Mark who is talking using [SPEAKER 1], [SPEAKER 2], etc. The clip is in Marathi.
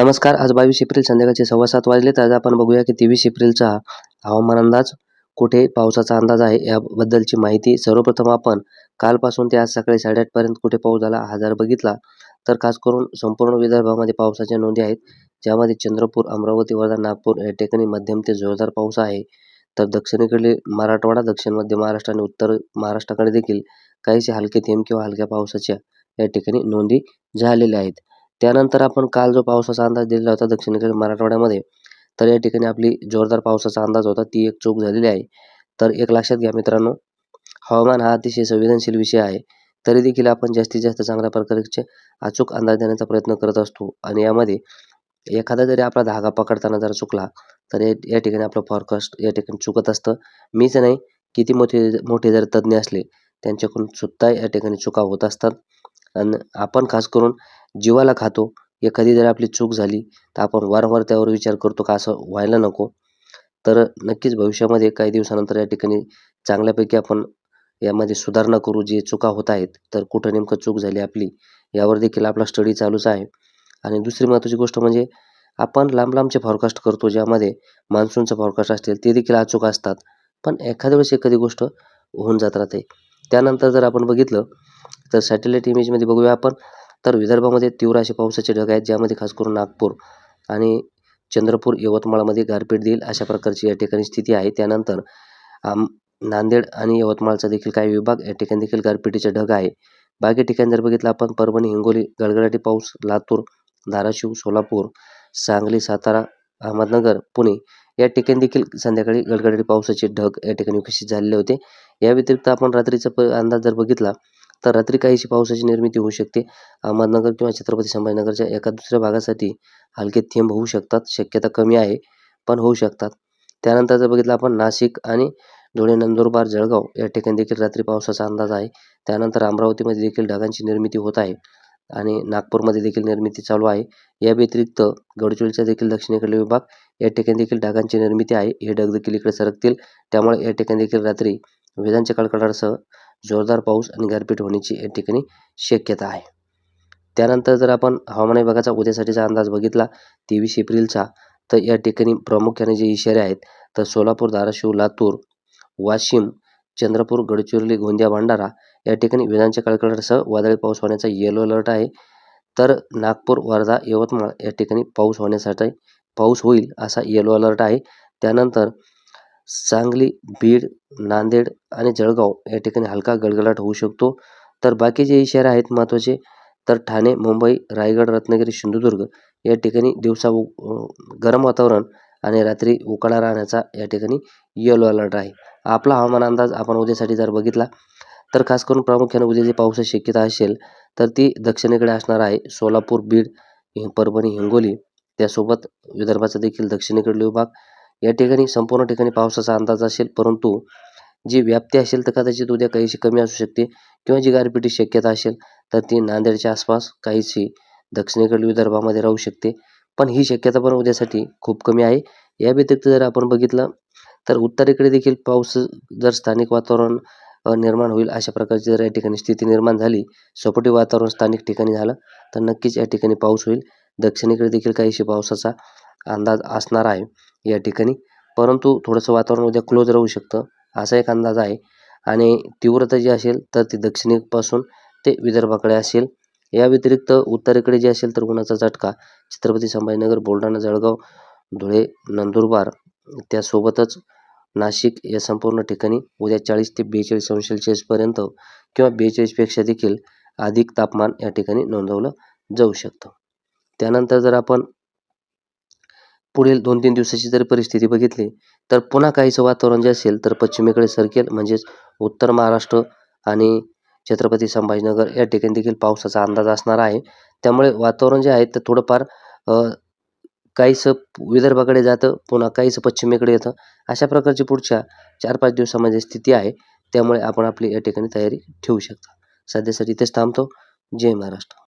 [SPEAKER 1] नमस्कार. आज बावीस एप्रिल संध्याकाळचे सव्वा सात वाजले तर आज आपण बघूया की तेवीस एप्रिलचा हवामान अंदाज कुठे पावसाचा अंदाज आहे याबद्दलची माहिती सर्वप्रथम आपण कालपासून ते आज सकाळी साडेआठपर्यंत कुठे पाऊस झाला हा जर बघितला तर खास करून संपूर्ण विदर्भामध्ये पावसाच्या नोंदी आहेत. ज्यामध्ये चंद्रपूर अमरावती वर्धा नागपूर या ठिकाणी मध्यम ते जोरदार पाऊस आहे. तर दक्षिणेकडील मराठवाडा दक्षिण मध्य महाराष्ट्र आणि उत्तर महाराष्ट्राकडे देखील काहीसे हलके थेंब किंवा हलक्या पावसाच्या या ठिकाणी नोंदी झालेल्या आहेत. त्यानंतर आपण काल जो पावसाचा अंदाज दिलेला होता दक्षिणेकडील मराठवाड्यामध्ये तर या ठिकाणी आपली जोरदार पावसाचा अंदाज होता. ती एक चूक झालेली आहे. तर एक लक्षात घ्या मित्रांनो हवामान हा अतिशय संवेदनशील विषय आहे. तरी देखील आपण जास्तीत जास्त चांगल्या प्रकारचे अचूक अंदाज देण्याचा प्रयत्न करत असतो. आणि यामध्ये एखादा जरी आपला धागा पकडताना जर चुकला तर या ठिकाणी आपलं फॉरकास्ट या ठिकाणी चुकत असतं. मीच नाही किती मोठे मोठे जर तज्ज्ञ असले त्यांच्याकडून सुद्धा या ठिकाणी चुका होत असतात. आणि आपण खास करून जीवाला खातो. एखादी जर आपली चूक झाली तर आपण वारंवार त्यावर विचार करतो का असं व्हायला नको. तर नक्कीच भविष्यामध्ये काही दिवसानंतर या ठिकाणी चांगल्यापैकी आपण यामध्ये सुधारणा करू. जे चुका होत आहेत तर कुठं नेमकं चूक झाली आपली यावर देखील आपला स्टडी चालूच आहे. आणि दुसरी महत्त्वाची गोष्ट म्हणजे आपण लांब लांबचे फॉरकास्ट करतो ज्यामध्ये मान्सूनचं फॉरकास्ट असतील ते देखील अचूक असतात. पण एखाद्या वेळेस एखादी गोष्ट होऊन जात राहते. त्यानंतर जर आपण बघितलं तर सॅटेलाईट इमेजमध्ये बघूया आपण. तर विदर्भामध्ये तीव्र असे पावसाचे ढग आहेत ज्यामध्ये खास करून नागपूर आणि चंद्रपूर यवतमाळमध्ये गारपीट देईल अशा प्रकारची या ठिकाणी स्थिती आहे. त्यानंतर आम नांदेड आणि यवतमाळचा देखील काही विभाग या ठिकाणी देखील गारपिटीचे ढग आहे. बाकी ठिकाणी जर बघितलं आपण परभणी हिंगोली गडगडाटी पाऊस लातूर धाराशिव सोलापूर सांगली सातारा अहमदनगर पुणे या ठिकाणी देखील संध्याकाळी गडगडाटी पावसाचे ढग या ठिकाणी विकसित झालेले होते. या व्यतिरिक्त आपण रात्रीचा प अंदाज जर बघितला तर रात्री काहीशी पावसाची निर्मिती होऊ शकते. अहमदनगर किंवा छत्रपती संभाजीनगरच्या एका दुसऱ्या भागासाठी हलके थेंब होऊ शकतात. शक्यता कमी आहे पण होऊ शकतात. त्यानंतर जर बघितलं आपण नाशिक आणि धुळे नंदुरबार जळगाव या ठिकाणी देखील रात्री पावसाचा अंदाज आहे. त्यानंतर अमरावतीमध्ये देखील ढगांची निर्मिती होत आहे आणि नागपूरमध्ये देखील निर्मिती चालू आहे. या व्यतिरिक्त गडचिरोलीचा देखील दक्षिणेकडील विभाग या ठिकाणी देखील ढगांची निर्मिती आहे. हे ढग देखील इकडे सरकतील. त्यामुळे या ठिकाणी देखील रात्री विजांच्या कडकडासह जोरदार पाऊस आणि गारपीट होण्याची या ठिकाणी शक्यता आहे. त्यानंतर जर आपण हवामान विभागाचा उद्यासाठीचा अंदाज बघितला तेवीस एप्रिलचा तर या ठिकाणी प्रामुख्याने जे इशारे आहेत तर सोलापूर धाराशिव लातूर वाशिम चंद्रपूर गडचिरोली गोंदिया भंडारा या ठिकाणी विजांच्या कडकडाटासह वादळी पाऊस होण्याचा येलो अलर्ट आहे. तर नागपूर वर्धा यवतमाळ या ठिकाणी पाऊस होण्यासाठी पाऊस होईल असा येलो अलर्ट आहे. त्यानंतर सांगली बीड नांदेड आणि जळगाव या ठिकाणी हलका गडगडाट होऊ शकतो. तर बाकीचेही शहर आहेत महत्त्वाचे तर ठाणे मुंबई रायगड रत्नागिरी सिंधुदुर्ग या ठिकाणी दिवसा गरम वातावरण आणि रात्री उकाडा राहण्याचा या ठिकाणी येलो अलर्ट आहे. आपला हवामान अंदाज आपण उद्यासाठी जर बघितला तर खास करून प्रामुख्याने उद्या जी पावसाची शक्यता असेल तर ती दक्षिणेकडे असणार आहे. सोलापूर बीड परभणी हिंगोली त्यासोबत विदर्भाचा देखील दक्षिणेकडील विभाग या ठिकाणी संपूर्ण ठिकाणी पावसाचा अंदाज असेल परंतु जी व्याप्ती असेल तर कदाचित उद्या काहीशी कमी असू शकते किंवा जी गारपिटी शक्यता असेल तर ती नांदेडच्या आसपास काहीशी दक्षिणेकडील विदर्भामध्ये राहू शकते. पण ही शक्यता पण उद्यासाठी खूप कमी आहे. या व्यतिरिक्त जर आपण बघितलं तर उत्तरेकडे देखील पाऊस जर स्थानिक वातावरण निर्माण होईल अशा प्रकारची जर या ठिकाणी स्थिती निर्माण झाली सपोटी वातावरण स्थानिक ठिकाणी झालं तर नक्कीच या ठिकाणी पाऊस होईल. दक्षिणेकडे देखील काहीशी पावसाचा अंदाज असणार आहे या ठिकाणी. परंतु थोडंसं वातावरण उद्या क्लोज राहू शकतं असा एक अंदाज आहे. आणि तीव्रता जी असेल तर ती दक्षिणेपासून ते विदर्भाकडे असेल. या व्यतिरिक्त उत्तरेकडे जे असेल तर उन्हाचा झटका छत्रपती संभाजीनगर बुलढाणा जळगाव धुळे नंदुरबार त्यासोबतच नाशिक या संपूर्ण ठिकाणी उद्या चाळीस ते बेचाळीस अंश सेल्सिअसपर्यंत किंवा बेचाळीसपेक्षा देखील अधिक तापमान या ठिकाणी नोंदवलं जाऊ शकतं. त्यानंतर जर आपण पुढील दोन तीन दिवसाची जर परिस्थिती बघितली तर पुन्हा काहीचं वातावरण जे असेल तर पश्चिमेकडे सरकेल. म्हणजेच उत्तर महाराष्ट्र आणि छत्रपती संभाजीनगर या ठिकाणी देखील पावसाचा अंदाज असणार आहे. त्यामुळे वातावरण जे आहे ते थोडंफार काहीसं विदर्भाकडे जातं पुन्हा काहीसं पश्चिमेकडे येतं. अशा प्रकारची पुढच्या चार पाच दिवसामध्ये स्थिती आहे. त्यामुळे आपण आपली या ठिकाणी तयारी ठेवू शकता. सध्यासाठी इथेच थांबतो. जय महाराष्ट्र.